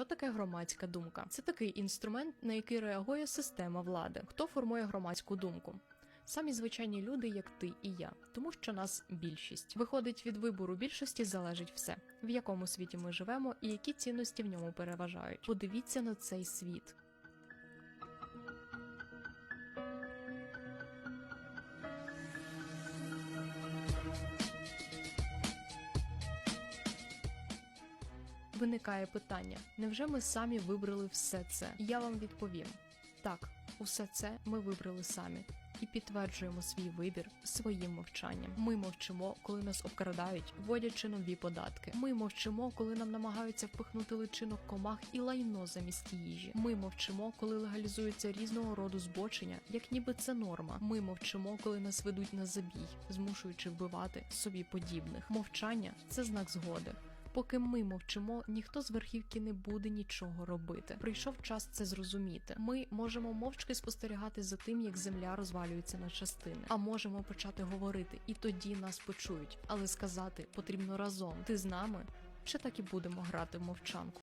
Що таке громадська думка? Це такий інструмент, на який реагує система влади. Хто формує громадську думку? Самі звичайні люди, як ти і я, тому що нас більшість. Виходить, від вибору більшості залежить все, в якому світі ми живемо і які цінності в ньому переважають. Подивіться на цей світ. Виникає питання: невже ми самі вибрали все це? Я вам відповім: так, усе це ми вибрали самі. І підтверджуємо свій вибір своїм мовчанням. Ми мовчимо, коли нас обкрадають, вводячи нові податки. Ми мовчимо, коли нам намагаються впихнути личинок комах і лайно замість їжі. Ми мовчимо, коли легалізується різного роду збочення, як ніби це норма. Ми мовчимо, коли нас ведуть на забій, змушуючи вбивати собі подібних. Мовчання це знак згоди. Поки ми мовчимо, ніхто з верхівки не буде нічого робити. Прийшов час це зрозуміти. Ми можемо мовчки спостерігати за тим, як земля розвалюється на частини, а можемо почати говорити, і тоді нас почують. Але сказати потрібно разом. Ти з нами, чи так і будемо грати в мовчанку?